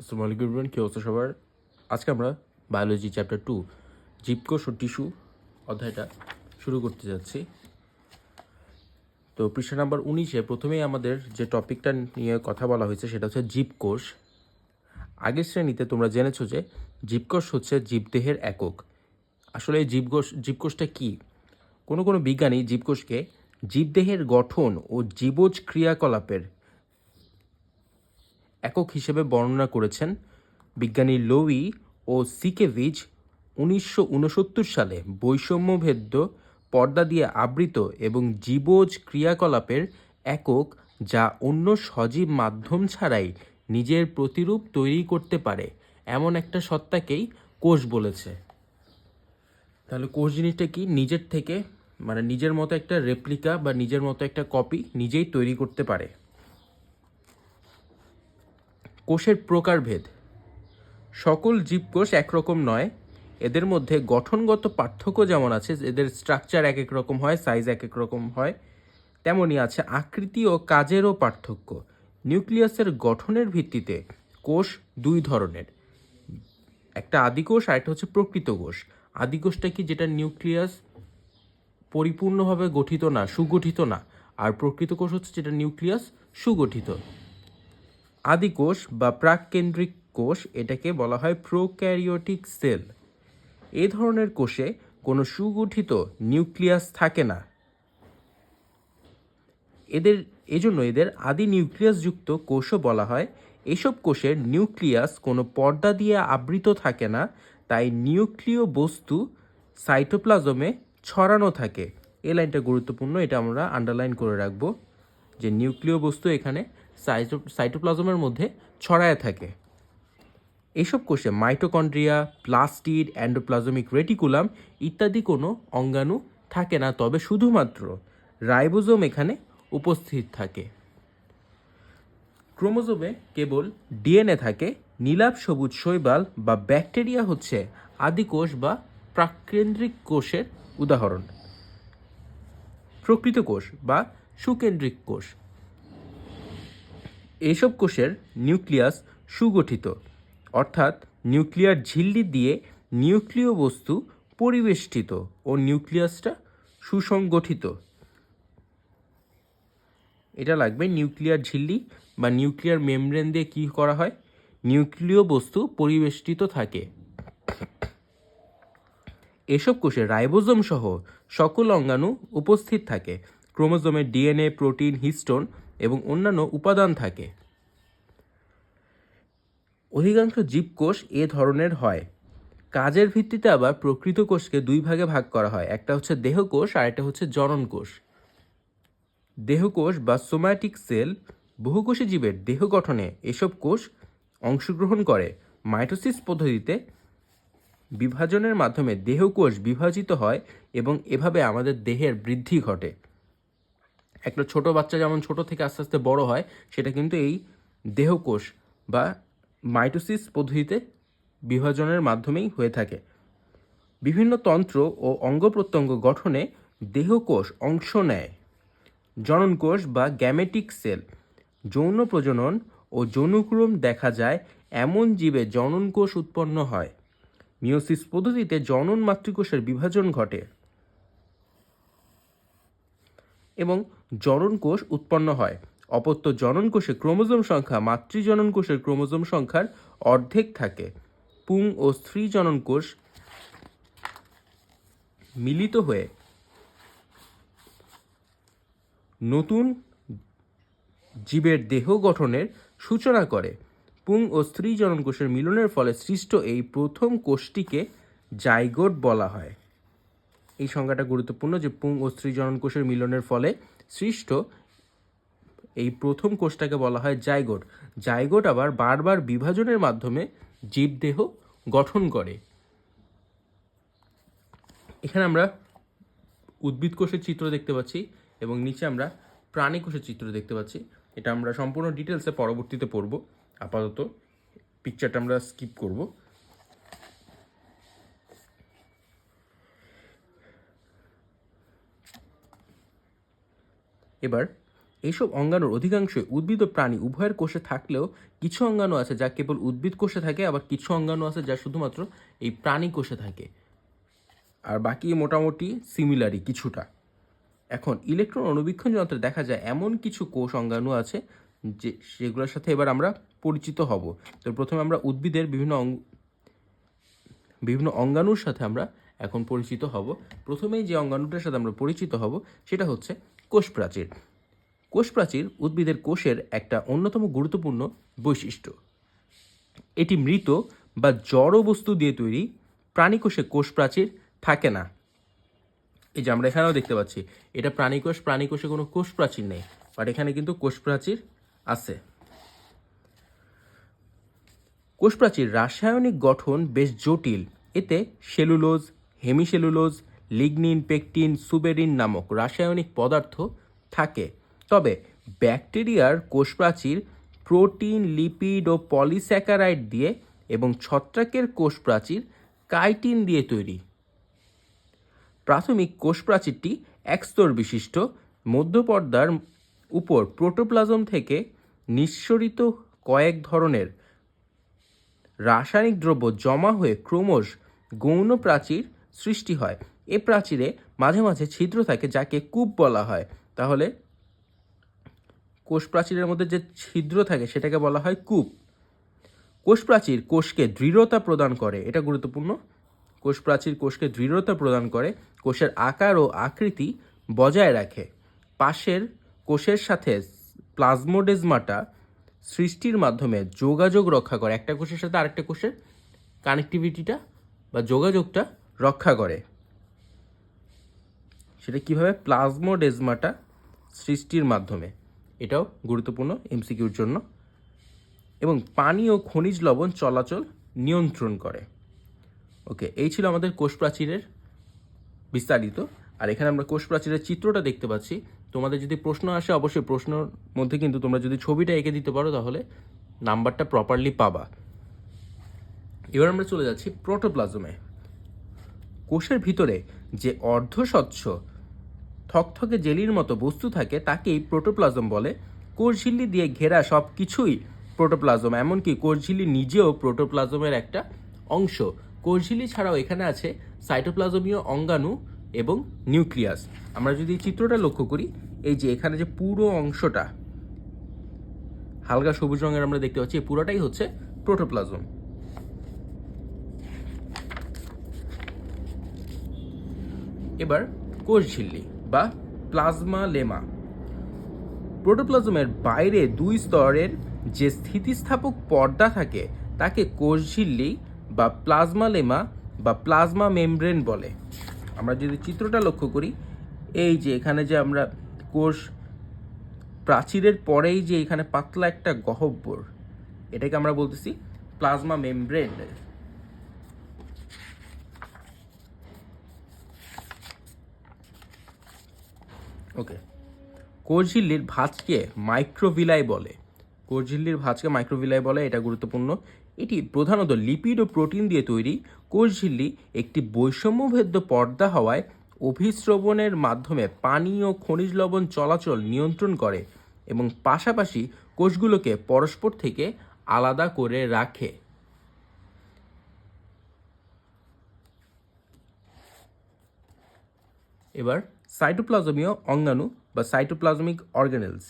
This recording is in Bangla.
আসসালামু আলাইকুম অবস্থা সবার? আজকে আমরা বায়োলজি চ্যাপ্টার টু জীবকোষ ও টিস্যু অধ্যায়টা শুরু করতে যাচ্ছি। তো পৃষ্ঠা নাম্বার উনিশে প্রথমেই আমাদের যে টপিকটা নিয়ে কথা বলা হয়েছে, সেটা হচ্ছে জীবকোষ। আগের শ্রেণীতে তোমরা জেনেছো যে জীবকোষ হচ্ছে জীবদেহের একক। আসলে এই জীবকোষ, জীবকোষটা কী? কোনো কোনো বিজ্ঞানী জীবকোষকে জীবদেহের গঠন ও জীবজ ক্রিয়াকলাপের একক হিসেবে বর্ণনা করেছেন বিজ্ঞানী লোই ও সিকেভিচ উনিশশো সালে বৈষম্যভেদ্য, পর্দা দিয়ে আবৃত এবং জীবজ ক্রিয়াকলাপের একক যা অন্য সজীব মাধ্যম ছাড়াই নিজের প্রতিরূপ তৈরি করতে পারে, এমন একটা সত্তাকেই কোষ বলেছে। তাহলে কোষ জিনিসটা কি? নিজের থেকে মানে নিজের মতো একটা রেপ্লিকা বা নিজের মতো একটা কপি নিজেই তৈরি করতে পারে। কোষের প্রকারভেদ। সকল জীবকোষ একরকম নয়, এদের মধ্যে গঠনগত পার্থক্য যেমন আছে, এদের স্ট্রাকচার এক এক রকম হয় সাইজ এক এক রকম হয়, তেমনই আছে আকৃতি ও কাজেরও পার্থক্য। নিউক্লিয়াসের গঠনের ভিত্তিতে কোষ দুই ধরনের। একটা আদিকোষ আর একটা হচ্ছে প্রকৃত কোষ। আদিকোষটা কি যেটা নিউক্লিয়াস পরিপূর্ণভাবে গঠিত না, সুগঠিত না? আর প্রকৃত কোষ হচ্ছে যেটা নিউক্লিয়াস সুগঠিত। আদিকোষ বা প্রাককেন্দ্রিক কোষ, এটাকে বলা হয় প্রোক্যারিওটিক সেল। এ ধরনের কোষে কোনো সুগঠিত নিউক্লিয়াস থাকে না। এদের, এজন্য এদের আদি নিউক্লিয়াসযুক্ত কোষও বলা হয়। এসব কোষের নিউক্লিয়াস কোনো পর্দা দিয়ে আবৃত থাকে না, তাই নিউক্লিয় বস্তু সাইটোপ্লাজমে ছড়ানো থাকে। এই লাইনটা গুরুত্বপূর্ণ, এটা আমরা আন্ডারলাইন করে রাখব যে নিউক্লিয় বস্তু এখানে সাইটো, সাইটোপ্লাজমের মধ্যে ছড়ায় থাকে। এসব কোষে মাইটোকন্ড্রিয়া, প্লাস্টিড, অ্যান্ডোপ্লাজমিক রেটিকুলাম ইত্যাদি কোনো অঙ্গাণু থাকে না, তবে শুধুমাত্র রাইবোজোম এখানে উপস্থিত থাকে। ক্রোমোজোমে কেবল ডিএনএ থাকে, নীলাভ, সবুজ, শৈবাল বা ব্যাকটেরিয়া হচ্ছে আদিকোষ বা প্রাকেন্দ্রিক কোষের উদাহরণ। প্রকৃত কোষ বা সুকেন্দ্রিক কোষ। এইসব কোষের নিউক্লিয়াস সুগঠিত, অর্থাৎ নিউক্লিয়ার ঝিল্লি দিয়ে নিউক্লিয় বস্তু পরিবেষ্টিত ও নিউক্লিয়াসটা সুসংগঠিত। এটা লাগবে নিউক্লিয়ার ঝিল্লি বা নিউক্লিয়ার মেমব্রেন দিয়ে কি করা হয়? নিউক্লিয় বস্তু পরিবেষ্টিত থাকে। এসব কোষে রাইবোজোম সহ সকল অঙ্গাণু উপস্থিত থাকে। ক্রোমোজোমে ডিএনএ, প্রোটিন, হিস্টোন এবং অন্যান্য উপাদান থাকে। অধিকাংশ জীবকোষ এ ধরনের হয়। কাজের ভিত্তিতে আবার প্রকৃত কোষকে দুই ভাগে ভাগ করা হয়, একটা হচ্ছে দেহকোষ আর একটা হচ্ছে জনন কোষ দেহকোষ বা সোম্যাটিক সেল বহুকোষী জীবের দেহ গঠনে এসব কোষ অংশগ্রহণ করে। মাইটোসিস পদ্ধতিতে বিভাজনের মাধ্যমে দেহকোষ বিভাজিত হয় এবং এভাবে আমাদের দেহের বৃদ্ধি ঘটে। একটা ছোট বাচ্চা যেমন ছোট থেকে আস্তে আস্তে বড় হয়, সেটা কিন্তু এই দেহকোষ বা মাইটোসিস পদ্ধতিতে বিভাজনের মাধ্যমেই হয়ে থাকে। বিভিন্ন তন্ত্র ও অঙ্গ প্রত্যঙ্গ গঠনে দেহকোষ অংশ নেয়। জননকোষ বা গ্যামেটিক সেল, যৌন প্রজনন ও যৌনক্রম দেখা যায় এমন জীবে জনন কোষ উৎপন্ন হয়। মিওসিস পদ্ধতিতে জনন মাতৃকোষের বিভাজন ঘটে। এবং জনন কোষ উৎপন্ন হয়। অপত্য জনন কোষে ক্রোমোজোম সংখ্যা মাতৃজনন কোষের ক্রোমোজোম সংখ্যার অর্ধেক থাকে। পুং ও স্ত্রী জনন কোষ মিলিত হয়ে নতুন জীবের দেহ গঠনের সূচনা করে। পুং ও স্ত্রী জনন কোষের মিলনের ফলে সৃষ্ট এই প্রথম কোষটিকে জাইগোট বলা হয়। এই সংজ্ঞাটা গুরুত্বপূর্ণ যে পুং ও স্ত্রী জনন কোষের মিলনের ফলে সৃষ্ট এই প্রথম কোষটাকে বলা হয় জাইগোট। জাইগোট আবার বারবার বিভাজনের মাধ্যমে জীবদেহ গঠন করে। এখানে আমরা উদ্ভিদ কোষের চিত্র দেখতে পাচ্ছি এবং নিচে আমরা প্রাণী কোষের চিত্র দেখতে পাচ্ছি। এটা আমরা সম্পূর্ণ ডিটেলসে পরবর্তীতে পড়ব। আপাতত পিকচারটা আমরা স্কিপ করব। এবার এইসব অঙ্গাণুর অধিকাংশই উদ্ভিদ ও প্রাণী উভয়ের কোষে থাকলেও কিছু অঙ্গাণু আছে যা কেবল উদ্ভিদ কোষে থাকে, আবার কিছু অঙ্গাণু আছে যা শুধুমাত্র এই প্রাণী কোষে থাকে। আর বাকি মোটামুটি সিমিলারই কিছুটা। এখন ইলেকট্রন অনুবীক্ষণ যন্ত্রে দেখা যায় এমন কিছু কোষ অঙ্গাণু আছে যে সেগুলোর সাথে এবার আমরা পরিচিত হব। তো প্রথমে আমরা উদ্ভিদের বিভিন্ন অঙ্গ বিভিন্ন অঙ্গাণুর সাথে আমরা এখন পরিচিত হব। প্রথমেই যে অঙ্গাণুটার সাথে আমরা পরিচিত হব সেটা হচ্ছে কোষ প্রাচীর কোষ প্রাচীর উদ্ভিদের কোষের একটা অন্যতম গুরুত্বপূর্ণ বৈশিষ্ট্য। এটি মৃত বা জড় বস্তু দিয়ে তৈরি প্রাণীকোষে কোষ প্রাচীর থাকে না। এই যে আমরা এখানেও দেখতে পাচ্ছি, এটা প্রাণীকোষ, প্রাণীকোষে কোনো কোষ প্রাচীর নেই, বাট এখানে কিন্তু কোষ প্রাচীর আছে। কোষ প্রাচীর রাসায়নিক গঠন বেশ জটিল। এতে cellulose, hemicellulose lignin, pectin, suberin নামক রাসায়নিক পদার্থ থাকে। তবে ব্যাকটেরিয়ার কোষ প্রাচীর প্রোটিন, লিপিড ও পলিস্যাকারাইড দিয়ে এবং ছত্রাকের কোষ প্রাচীর কাইটিন দিয়ে তৈরি। প্রাথমিক কোষ প্রাচীরটি একস্তর বিশিষ্ট। মধ্যপর্দার উপর প্রোটোপ্লাজম থেকে নিঃসরিত কয়েক ধরনের রাসায়নিক দ্রব্য জমা হয়ে ক্রমশ গৌণ প্রাচীর সৃষ্টি হয়। এ প্রাচীরে মাঝে মাঝে ছিদ্র থাকে যাকে কূপ বলা হয়। তাহলে কোষ প্রাচীরের মধ্যে যে ছিদ্র থাকে সেটাকে বলা হয় কূপ। কোষ প্রাচীর কোষকে দৃঢ়তা প্রদান করে। এটা গুরুত্বপূর্ণ। কোষ প্রাচীর কোষকে দৃঢ়তা প্রদান করে, কোষের আকার ও আকৃতি বজায় রাখে। পাশের কোষের সাথে প্লাজমোডেজমাটা সৃষ্টির মাধ্যমে যোগাযোগ রক্ষা করে। একটা কোষের সাথে আরেকটা কোষের কানেক্টিভিটিটা বা যোগাযোগটা রক্ষা করে। সেটা কীভাবে প্লাজমোডেজমাটা সৃষ্টির মাধ্যমে, এটাও গুরুত্বপূর্ণ এমসিকিউর জন্য, এবং পানি ও খনিজ লবণ চলাচল নিয়ন্ত্রণ করে। ওকে, এই ছিল আমাদের কোষ প্রাচীরের বিস্তারিত। আর এখানে আমরা কোষ প্রাচীরের চিত্রটা দেখতে পাচ্ছি। তোমাদের যদি প্রশ্ন আসে, অবশ্যই প্রশ্নের মধ্যে কিন্তু তোমরা যদি ছবিটা এঁকে দিতে পারো, তাহলে নাম্বারটা প্রপারলি পাবা। এবার আমরা চলে যাচ্ছি প্রোটোপ্লাজমে কোষের ভিতরে যে অর্ধস্বচ্ছ থকথকে জেলির মতো বস্তু থাকে তাকেই প্রোটোপ্লাজম বলে। কোষঝিল্লি দিয়ে ঘেরা সব কিছুই প্রোটোপ্লাজম, এমনকি কোষঝিল্লি নিজেও প্রোটোপ্লাজমের একটা অংশ। কোষঝিল্লি ছাড়াও এখানে আছে সাইটোপ্লাজমীয় অঙ্গাণু এবং নিউক্লিয়াস। আমরা যদি চিত্রটা লক্ষ্য করি, এই যে এখানে যে পুরো অংশটা, হালকা সবুজ রঙের আমরা দেখতে পাচ্ছি পুরোটাই হচ্ছে প্রোটোপ্লাজম। এবার কোষঝিল্লি বা প্লাজমা লেমা। প্রোটোপ্লাজমের বাইরে দুই স্তরের যে স্থিতিস্থাপক পর্দা থাকে, তাকে কোষঝিল্লি বা প্লাজমা লেমা বা প্লাজমা মেমব্রেন বলে। আমরা যদি চিত্রটা লক্ষ্য করি, এই যে এখানে যে আমরা কোষ, প্রাচীরের পরেই যে এখানে পাতলা একটা গহব্বর, এটাকে আমরা বলতেছি প্লাজমা মেমব্রেন। ওকে কোষঝিল্লির ভাঁজকে মাইক্রোভিলাই বলে। কোষঝিল্লির ভাঁজকে মাইক্রোভিলাই বলে, এটা গুরুত্বপূর্ণ। এটি প্রধানত লিপিড ও প্রোটিন দিয়ে তৈরি। কোষঝিল্লি একটি বৈষম্যভেদ্য পর্দা হওয়ায় অভিস্রবণের মাধ্যমে পানি ও খনিজ লবণ চলাচল নিয়ন্ত্রণ করে এবং পাশাপাশি কোষগুলোকে পরস্পর থেকে আলাদা করে রাখে। এবার সাইটোপ্লাজমীয় অঙ্গাণু বা সাইটোপ্লাজমিক অর্গানেলস